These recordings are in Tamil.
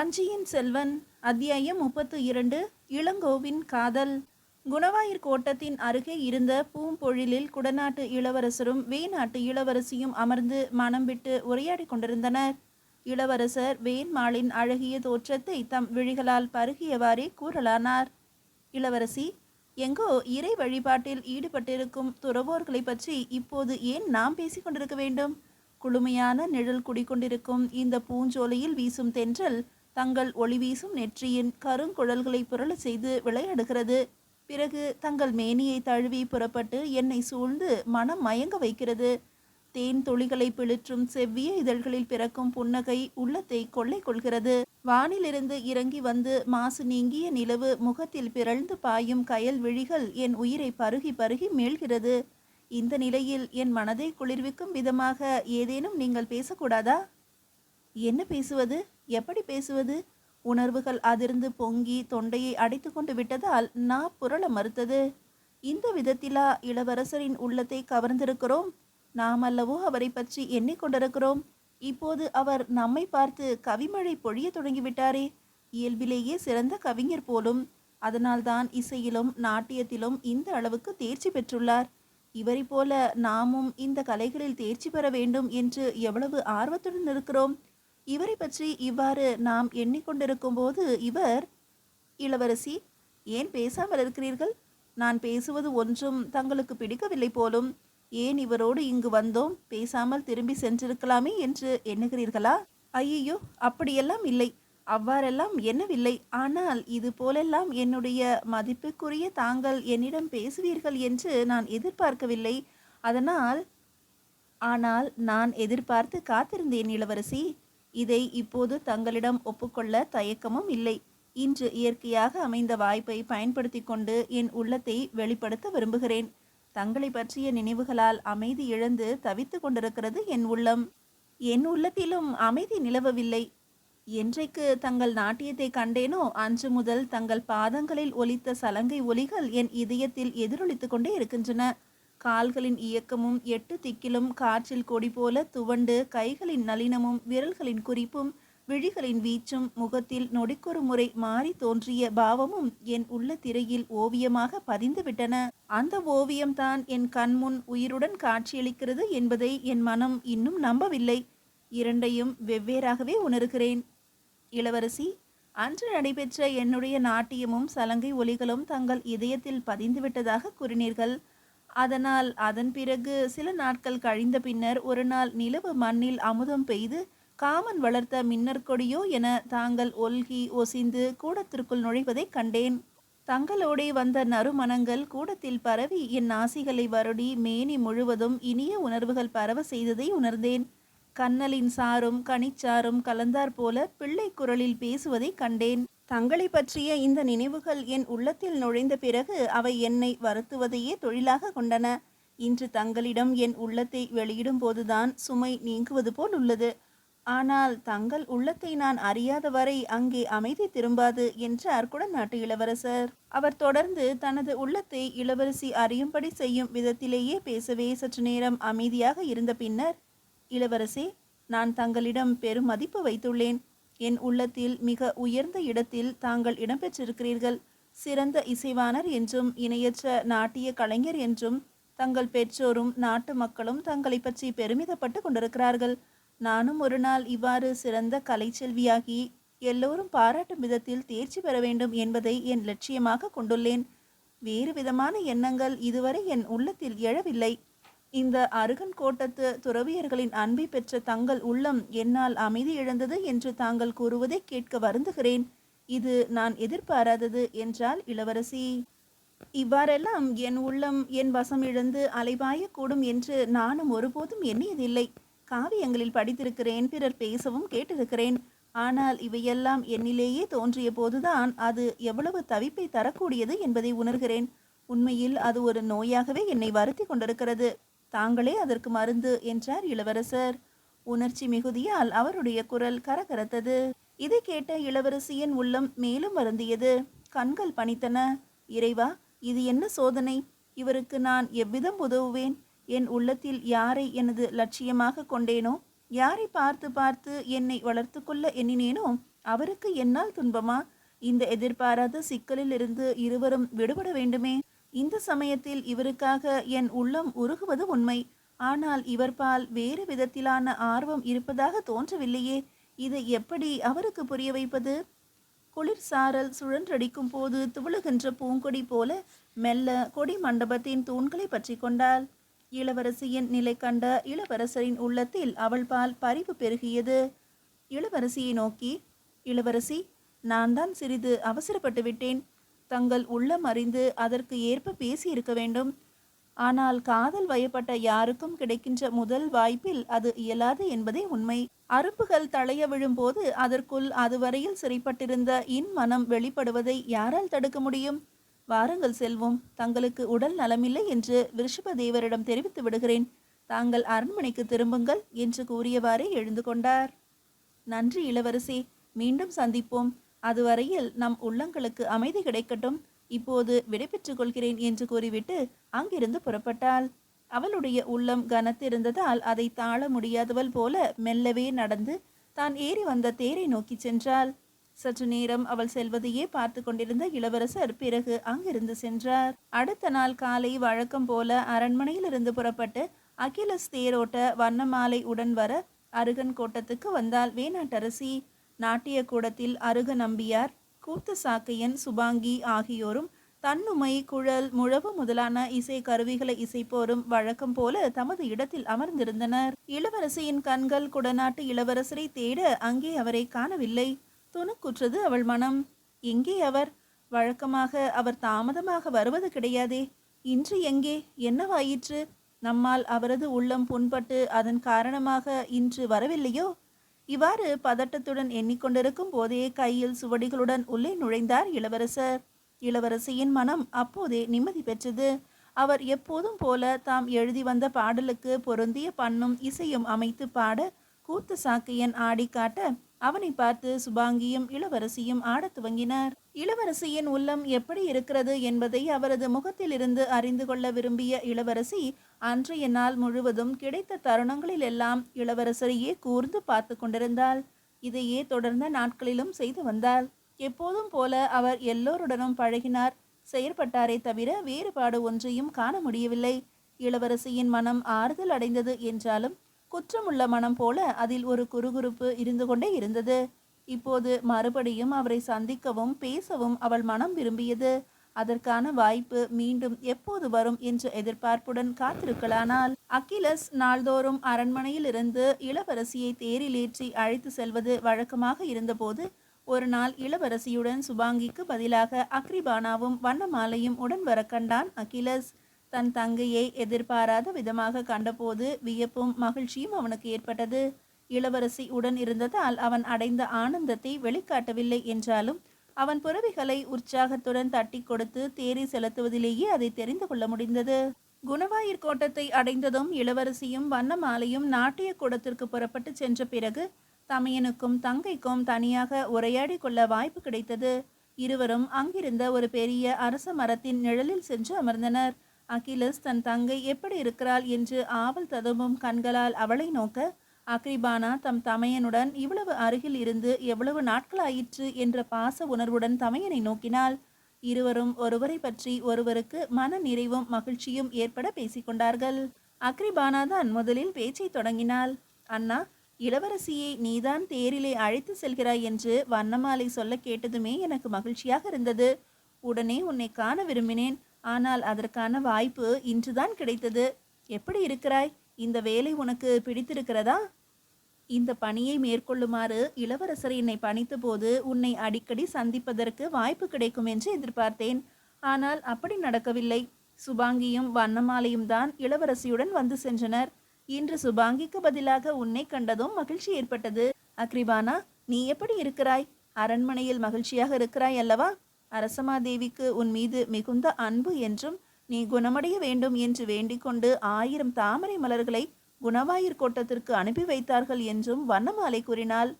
வஞ்சியின் செல்வன் அத்தியாயம் முப்பத்து இரண்டு இளங்கோவின் காதல். குணவாயிர் கோட்டத்தின் அருகே இருந்த பூம்பொழிலில் குடநாட்டு இளவரசரும் வேநாட்டு இளவரசியும் அமர்ந்து மனம் விட்டு உரையாடிக் கொண்டிருந்தனர். இளவரசர் வேண்மாளின் அழகிய தோற்றத்தை தம் விழிகளால் பருகியவாறே கூறலானார். இளவரசி எங்கோ இறை வழிபாட்டில் ஈடுபட்டிருக்கும் துறவோர்களை பற்றி இப்போது ஏன் நாம் பேசிக் கொண்டிருக்க வேண்டும்? குளுமையான நிழல் குடிக்கொண்டிருக்கும் இந்த பூஞ்சோலையில் வீசும் தென்றல் தங்கள் ஒளி வீசும் நெற்றியின் கருங்குழல்களை புரளச் செய்து விளையாடுகிறது. பிறகு தங்கள் மேனியை தழுவி புறப்பட்டு என்னை சூழ்ந்து மனம் மயங்க வைக்கிறது. தேன் துளிகளை பிளிற்றும் செவ்விய இதழ்களில் பிறக்கும் புன்னகை உள்ளத்தை கொள்ளை கொள்கிறது. வானிலிருந்து இறங்கி வந்து மாசு நீங்கிய நிலவு முகத்தில் பிறழ்ந்து பாயும் கயல் விழிகள் என் உயிரை பருகி பருகி மீள்கிறது. இந்த நிலையில் என் மனதை குளிர்விக்கும் விதமாக ஏதேனும் நீங்கள் பேசக்கூடாதா? என்ன பேசுவது? எப்படி பேசுவது? உணர்வுகள் அதிர்ந்து பொங்கி தொண்டையை அடைத்து கொண்டு விட்டதால் நான் புரள மறுத்தது. இந்த விதத்திலா இளவரசரின் உள்ளத்தை கவர்ந்திருக்கிறோம்? நாம் அல்லவோ அவரை பற்றி எண்ணிக்கொண்டிருக்கிறோம் இப்போது அவர் நம்மை பார்த்து கவிமழை பொழிய தொடங்கிவிட்டாரே. இயல்பிலேயே சிறந்த கவிஞர் போலும். அதனால்தான் இசையிலும் நாட்டியத்திலும் இந்த அளவுக்கு தேர்ச்சி பெற்றுள்ளார். இவரை போல நாமும் இந்த கலைகளில் தேர்ச்சி பெற வேண்டும் என்று எவ்வளவு ஆர்வத்துடன் இருக்கிறோம். இவரை பற்றி இவ்வாறு நாம் எண்ணிக்கொண்டிருக்கும் போது இவர் இளவரசி ஏன் பேசாமல் இருக்கிறீர்கள்? நான் பேசுவது ஒன்றும் தங்களுக்கு பிடிக்கவில்லை போலும். ஏன் இவரோடு இங்கு வந்தோம்? பேசாமல் திரும்பி சென்றிருக்கலாமே என்று எண்ணுகிறீர்களா? ஐயோ அப்படியெல்லாம் இல்லை. அவ்வாறெல்லாம் எண்ணவில்லை. ஆனால் இது போலெல்லாம் என்னுடைய மதிப்புக்குரிய தாங்கள் என்னிடம் பேசுவீர்கள் என்று நான் எதிர்பார்க்கவில்லை. அதனால் ஆனால் நான் எதிர்பார்த்து காத்திருந்தேன் இளவரசி. இதை இப்போது தங்களிடம் ஒப்புக்கொள்ள தயக்கமும் இல்லை. இன்று இயற்கையாக அமைந்த வாய்ப்பை பயன்படுத்தி கொண்டு என் உள்ளத்தை வெளிப்படுத்த விரும்புகிறேன். தங்களை பற்றிய நினைவுகளால் அமைதி இழந்து தவித்து கொண்டிருக்கிறது என் உள்ளம். என் உள்ளத்திலும் அமைதி நிலவவில்லை. என்றைக்கு தங்கள் நாட்டியத்தை கண்டேனோ அன்று முதல் தங்கள் பாதங்களில் ஒலித்த சலங்கை ஒலிகள் என் இதயத்தில் எதிரொலித்து கொண்டே இருக்கின்றன. கால்களின் இயக்கமும் எட்டு திக்கிலும் காற்றில் கொடி போல துவண்டு கைகளின் நளினமும் விரல்களின் குறிப்பும் விழிகளின் வீச்சும் முகத்தில் நொடிக்கொரு முறை மாறி தோன்றிய பாவமும் என் உள்ள திரையில் ஓவியமாக பதிந்துவிட்டன. அந்த ஓவியம்தான் என் கண்முன் உயிருடன் காட்சியளிக்கிறது என்பதை என் மனம் இன்னும் நம்பவில்லை. இரண்டையும் வெவ்வேறாகவே உணர்கிறேன். இளவரசி அன்று நடைபெற்ற என்னுடைய நாட்டியமும் சலங்கை ஒலிகளும் தங்கள் இதயத்தில் பதிந்துவிட்டதாக கூறினீர்கள். அதனால் அதன் பிறகு சில நாட்கள் கழிந்த பின்னர் ஒரு நாள் நிலவு மண்ணில் அமுதம் பெய்து காமன் வளர்த்த மின்னற்கொடியோ என தாங்கள் ஒல்கி ஒசிந்து கூடத்திற்குள் நுழைவதைக் கண்டேன். தங்களோடே வந்த நறுமணங்கள் கூடத்தில் பரவி என் நாசிகளை வருடி மேனி முழுவதும் இனிய உணர்வுகள் பரவ செய்ததை உணர்ந்தேன். கண்ணலின் சாரும் கனிச்சாரும் கலந்தார் போல பிள்ளை குரலில் பேசுவதை கண்டேன். தங்களை பற்றிய இந்த நினைவுகள் என் உள்ளத்தில் நுழைந்த பிறகு அவை என்னை வருத்துவதையே தொழிலாக கொண்டன. இன்று தங்களிடம் என் உள்ளத்தை வெளியிடும் போதுதான் சுமை நீங்குவது போல் உள்ளது. ஆனால் தங்கள் உள்ளத்தை நான் அறியாத வரை அங்கே அமைதி திரும்பாது என்றார் குடநாட்டு இளவரசர். அவர் தொடர்ந்து தனது உள்ளத்தை இளவரசி அறியும்படி செய்யும் விதத்திலேயே பேசவே சற்று நேரம் அமைதியாக இருந்த பின்னர் இளவரசே நான் தங்களிடம் பெரும் மதிப்பு வைத்துள்ளேன். என் உள்ளத்தில் மிக உயர்ந்த இடத்தில் தாங்கள் இடம்பெற்றிருக்கிறீர்கள். சிறந்த இசைவாணர் என்றும் இணையற்ற நாட்டிய கலைஞர் என்றும் தங்கள் பெற்றோரும் நாட்டு மக்களும் தங்களை பற்றி பெருமிதப்பட்டு கொண்டிருக்கிறார்கள். நானும் ஒரு நாள் இவ்வாறு சிறந்த கலைச்செல்வியாகி எல்லோரும் பாராட்டும் விதத்தில் தேர்ச்சி பெற வேண்டும் என்பதை என் லட்சியமாக கொண்டுள்ளேன். வேறு விதமான எண்ணங்கள் இதுவரை என் உள்ளத்தில் எழவில்லை. இந்த அருகன் கோட்டத்து துறவியர்களின் அன்பை பெற்ற தங்கள் உள்ளம் என்னால் அமைதி இழந்தது என்று தாங்கள் கூறுவதை கேட்க வருந்துகிறேன். இது நான் எதிர்பாராதது என்றால் இளவரசி. இவ்வாறெல்லாம் என் உள்ளம் என் வசம் இழந்து அலைபாயக்கூடும் என்று நானும் ஒருபோதும் எண்ணியதில்லை. காவியங்களில் படித்திருக்கிறேன் பிறர் பேசவும் கேட்டிருக்கிறேன். ஆனால் இவையெல்லாம் என்னிலேயே தோன்றிய போதுதான் அது எவ்வளவு தவிப்பை தரக்கூடியது என்பதை உணர்கிறேன். உண்மையில் அது ஒரு நோயாகவே என்னை வருத்தி கொண்டிருக்கிறது. தாங்களே அதற்கு மருந்து என்றார் இளவரசர். உணர்ச்சி மிகுதியால் அவருடைய குரல் கரகரத்தது. இதை கேட்ட இளவரசியின் உள்ளம் மேலும் வருந்தியது. கண்கள் பணித்தன. இறைவா இது என்ன சோதனை? இவருக்கு நான் எவ்விதம் உதவுவேன்? என் உள்ளத்தில் யாரை எனது லட்சியமாக கொண்டேனோ? யாரை பார்த்து பார்த்து என்னை வளர்த்து கொள்ள எண்ணினேனோ? அவருக்கு என்னால் துன்பமா? இந்த எதிர்பாராத சிக்கலில் இருந்து இருவரும் விடுபட வேண்டுமே? இந்த சமயத்தில் இவருக்காக என் உள்ளம் உருகுவது உண்மை. ஆனால் இவர்பால் வேறு விதத்திலான ஆர்வம் இருப்பதாக தோன்றவில்லையே. இதை எப்படி அவருக்கு புரிய வைப்பது? குளிர் சாரல் சுழன்றடிக்கும் போது துவளுகின்ற பூங்கொடி போல மெல்ல கொடி மண்டபத்தின் தூண்களை பற்றி கொண்டாள். இளவரசியின் நிலை கண்ட இளவரசரின் உள்ளத்தில் அவள் பால் பறிவு பெருகியது. இளவரசியை நோக்கி இளவரசி நான் தான் சிறிது அவசரப்பட்டு விட்டேன் தங்கள் உள்ளம் அறிந்து அதற்கு ஏற்ப பேசியிருக்க வேண்டும். ஆனால் காதல் வயப்பட்ட யாருக்கும் கிடைக்கின்ற முதல் வாய்ப்பில் அது இயலாது என்பதே உண்மை. அருப்புகள் தளைய விழும்போது அதற்குள் அதுவரையில் சிறைப்பட்டிருந்த இன் மனம் வெளிப்படுவதை யாரால் தடுக்க முடியும்? வாருங்கள் செல்வோம். தங்களுக்கு உடல் நலமில்லை என்று விருஷபதேவரிடம் தெரிவித்து விடுகிறேன். தாங்கள் அரண்மனைக்கு திரும்புங்கள் என்று கூறியவாறே எழுந்து கொண்டார். நன்றி இளவரசி. மீண்டும் சந்திப்போம். அதுவரையில் நம் உள்ளங்களுக்கு அமைதி கிடைக்கட்டும். இப்போது விடைபெற்றுக் கொள்கிறேன் என்று கூறிவிட்டு அங்கிருந்து புறப்பட்டாள். அவளுடைய உள்ளம் கனத்திருந்ததால் அதை தாழ முடியாதவள் போல மெல்லவே நடந்து தான் ஏறி வந்த தேரை நோக்கி சென்றாள். சற்று நேரம் அவள் செல்வதையே பார்த்து கொண்டிருந்த இளவரசர் பிறகு அங்கிருந்து சென்றார். அடுத்த நாள் காலை வழக்கம் போல அரண்மனையிலிருந்து புறப்பட்டு அகிலஸ் தேரோட்ட வண்ணமாலை உடன் வர அருகன் கோட்டத்துக்கு வந்தாள் வேணாட்டரசி. நாட்டிய கூடத்தில் அருக நம்பியார் கூத்து சாக்கையன் சுபாங்கி ஆகியோரும் தன்னுமை குழல் முழவு முதலான இசை கருவிகளை இசைப்போரும் வழக்கம் போல தமது இடத்தில் அமர்ந்திருந்தனர். இளவரசியின் கண்கள் குடநாட்டு இளவரசரை தேட அங்கே அவரை காணவில்லை. துணுக்குற்றது அவள் மனம். எங்கே அவர்? வழக்கமாக அவர் தாமதமாக வருவது கிடையாதே. இன்று எங்கே? என்னவாயிற்று? நம்மால் அவரது உள்ளம் புண்பட்டு அதன் காரணமாக இன்று வரவில்லையோ? இவ்வாறு பதட்டத்துடன் எண்ணிக்கொண்டிருக்கும் போதே கையில் சுவடிகளுடன் உள்ளே நுழைந்தார் இளவரசர். இளவரசியின் மனம் அப்போதே நிம்மதி பெற்றது. அவர் எப்போதும் போல தாம் எழுதி வந்த பாடலுக்கு பொருந்திய பண்ணும் இசையும் அமைத்து பாட கூத்து சாக்கையன் ஆடி காட்ட அவனை பார்த்து சுபாங்கியும் இளவரசியும் ஆடத் துவங்கினர். இளவரசியின் உள்ளம் எப்படி இருக்கிறது என்பதை அவரது முகத்திலிருந்து அறிந்து கொள்ள விரும்பிய இளவரசி அன்றைய நாள் முழுவதும் கிடைத்த தருணங்களில் எல்லாம் இளவரசரையே கூர்ந்து பார்த்து கொண்டிருந்தாள். இதையே தொடர்ந்த நாட்களிலும் செய்து வந்தாள். எப்போதும் போல அவர் எல்லோருடனும் பழகினார். செயற்பட்டாரே தவிர வேறுபாடு ஒன்றையும் காண முடியவில்லை. இளவரசியின் மனம் ஆறுதல் அடைந்தது என்றாலும் குற்றமுள்ள மனம் போல அதில் ஒரு குறுகுறுப்பு இருந்து கொண்டே இருந்தது. இப்போது மறுபடியும் அவரை சந்திக்கவும் பேசவும் அவள் மனம் விரும்பியது. அதற்கான வாய்ப்பு மீண்டும் எப்போது வரும் என்ற எதிர்பார்ப்புடன் காத்திருக்கலானால் அகிலஸ் நாள்தோறும் அரண்மனையில் இருந்து இளவரசியை தேரிலேற்றி அழைத்து செல்வது வழக்கமாக இருந்தபோது ஒரு நாள் இளவரசியுடன் சுபாங்கிக்கு பதிலாக அக்ரிபானாவும் வண்ணமாலையும் உடன் வர கண்டான் அகிலஸ். தன் தங்கையை எதிர்பாராத விதமாக கண்டபோது வியப்பும் மகிழ்ச்சியும் அவனுக்கு ஏற்பட்டது. இளவரசி உடன் இருந்ததால் அவன் அடைந்த ஆனந்தத்தை வெளிக்காட்டவில்லை என்றாலும் அவன் புறவிகளை உற்சாகத்துடன் தட்டி கொடுத்து தேரை செலுத்துவதிலேயே அதை தெரிந்து கொள்ள முடிந்தது. குணவாயிர் கோட்டத்தை அடைந்ததும் இளவரசியும் வண்ணமாலையும் நாட்டிய கூடத்திற்கு புறப்பட்டு சென்ற பிறகு தமையனுக்கும் தங்கைக்கும் தனியாக உரையாடி கொள்ள வாய்ப்பு கிடைத்தது. இருவரும் அங்கிருந்த ஒரு பெரிய அரச மரத்தின் நிழலில் சென்று அமர்ந்தனர். அகிலஸ் தன் தங்கை எப்படி இருக்கிறாள் என்று ஆவல் ததும்பும் கண்களால் அவளை நோக்க அக்ரிபானா தம் தமையனுடன் இவ்வளவு அருகில் இருந்து எவ்வளவு நாட்களாயிற்று என்ற பாச உணர்வுடன் தமையனை நோக்கினாள். இருவரும் ஒருவரை பற்றி ஒருவருக்கு மன நிறைவும் மகிழ்ச்சியும் ஏற்பட பேசிக்கொண்டார்கள் அக்ரிபானா தான் முதலில் பேச்சை தொடங்கினாள். அண்ணா இளவரசியை நீதான் தேரிலே அழைத்து செல்கிறாய் என்று வண்ணமாலை சொல்ல கேட்டதுமே எனக்கு மகிழ்ச்சியாக இருந்தது. உடனே உன்னை காண விரும்பினேன். ஆனால் அதற்கான வாய்ப்பு இன்றுதான் கிடைத்தது. எப்படி இருக்கிறாய்? இந்த வேலை உனக்கு பிடித்திருக்கிறதா? இந்த பணியை மேற்கொள்ளுமாறு இளவரசர் என்னை பணித்தபோது உன்னை அடிக்கடி சந்திப்பதற்கு வாய்ப்பு கிடைக்கும் என்று எதிர்பார்த்தேன். ஆனால் அப்படி நடக்கவில்லை. சுபாங்கியும் வண்ணமாலையும் தான் இளவரசியுடன் வந்து சென்றனர். இன்று சுபாங்கிக்கு பதிலாக உன்னை கண்டதும் மகிழ்ச்சி ஏற்பட்டது. அக்ரிபானா நீ எப்படி இருக்கிறாய்? அரண்மனையில் மகிழ்ச்சியாக இருக்கிறாய் அல்லவா? அரசமாதேவிக்கு உன் மீது மிகுந்த அன்பு என்றும் நீ குணமடைய வேண்டும் என்று வேண்டிக்கொண்டு ஆயிரம் தாமரை மலர்களை குணவாயிர் கோட்டத்திற்கு அனுப்பி வைத்தார்கள் என்றும் வண்ணமாலை கூறினாள்.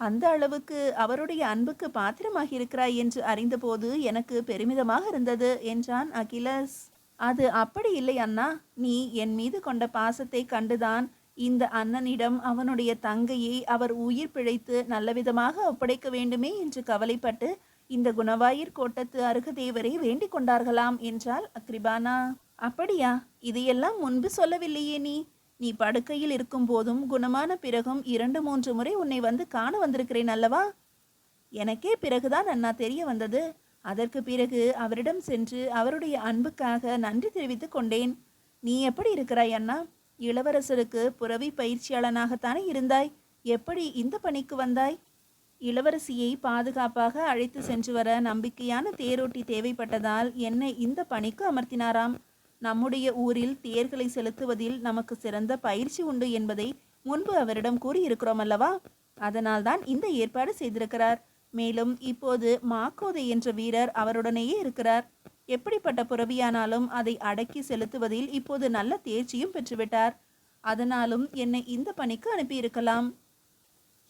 அந்த அளவுக்கு அவருடைய அன்புக்கு பாத்திரமாகி இருக்கிறாய் என்று அறிந்தபோது எனக்கு பெருமிதமாக இருந்தது என்றான் அகிலஸ். அது அப்படி இல்லை அண்ணா நீ என் மீது கொண்ட பாசத்தை கண்டுதான் இந்த அண்ணனிடம் அவனுடைய தங்கையை அவர் உயிர் பிழைத்து நல்லவிதமாக ஒப்படைக்க வேண்டுமே என்று கவலைப்பட்டு இந்த குணவாயிர் கோட்டத்து அருகதேவரை வேண்டிக் கொண்டார்களாம் என்றாள் அக்ரிபானா. அப்படியா? இதையெல்லாம் முன்பு சொல்லவில்லையே நீ. நீ படுக்கையில் இருக்கும் போதும் குணமான பிறகும் இரண்டு மூன்று முறை உன்னை வந்து காண வந்திருக்கிறேன் அல்லவா? எனக்கே பிறகுதான் அண்ணா தெரிய வந்தது. அதற்கு பிறகு அவரிடம் சென்று அவருடைய அன்புக்காக நன்றி தெரிவித்துக் கொண்டேன். நீ எப்படி இருக்கிறாய் அண்ணா? இளவரசருக்கு புறவி பயிற்சியாளனாகத்தானே இருந்தாய். எப்படி இந்த பணிக்கு வந்தாய்? இளவரசியை பாதுகாப்பாக அழைத்து சென்று வர நம்பிக்கையான தேரோட்டி தேவைப்பட்டதால் என்னை இந்த பணிக்கு அமர்த்தினாராம். நம்முடைய ஊரில் தேர்களை செலுத்துவதில் நமக்கு சிறந்த பயிற்சி உண்டு என்பதை முன்பு அவரிடம் கூறியிருக்கிறோம் அல்லவா? அதனால்தான் இந்த ஏற்பாடு செய்திருக்கிறார். மேலும் இப்போது மாக்கோதை என்ற வீரர் அவருடனேயே இருக்கிறார். எப்படிப்பட்ட புறவியானாலும் அதை அடக்கி செலுத்துவதில் இப்போது நல்ல தேர்ச்சியும் பெற்றுவிட்டார். அதனாலும் என்னை இந்த பணிக்கு அனுப்பியிருக்கலாம்.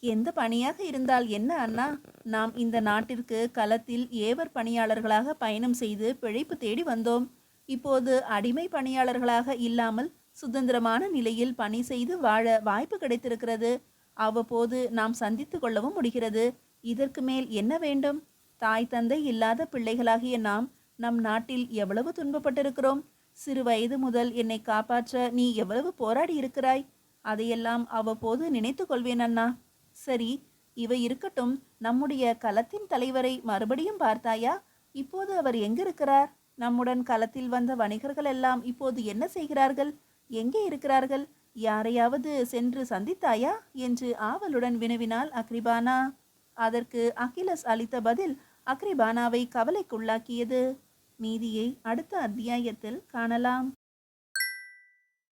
எந்த பணியாக இருந்தால் என்ன அண்ணா? நாம் இந்த நாட்டிற்கு களத்தில் ஏவர் பணியாளர்களாக பயணம் செய்து பிழைப்பு தேடி வந்தோம். இப்போது அடிமை பணியாளர்களாக இல்லாமல் சுதந்திரமான நிலையில் பணி செய்து வாழ வாய்ப்பு கிடைத்திருக்கிறது. அவ்வப்போது நாம் சந்தித்து கொள்ளவும் முடிகிறது. இதற்கு மேல் என்ன வேண்டும்? தாய் தந்தை இல்லாத பிள்ளைகளாகிய நாம் நம் நாட்டில் எவ்வளவு துன்பப்பட்டிருக்கிறோம்? சிறு வயது முதல் என்னை காப்பாற்ற நீ எவ்வளவு போராடி இருக்கிறாய்? அதையெல்லாம் அவ்வப்போது நினைத்து கொள்வேன் அண்ணா. சரி இவை இருக்கட்டும். நம்முடைய களத்தின் தலைவரை மறுபடியும் பார்த்தாயா? இப்போது அவர் எங்கிருக்கிறார்? நம்முடன் களத்தில் வந்த வணிகர்கள் எல்லாம் இப்போது என்ன செய்கிறார்கள்? எங்கே இருக்கிறார்கள்? யாரையாவது சென்று சந்தித்தாயா? என்று ஆவலுடன் வினவினாள் அக்ரிபானா. அதற்கு அகிலஸ் அளித்த பதில் அக்ரிபானாவை கவலைக்குள்ளாக்கியது. மீதியை அடுத்த அத்தியாயத்தில் காணலாம்.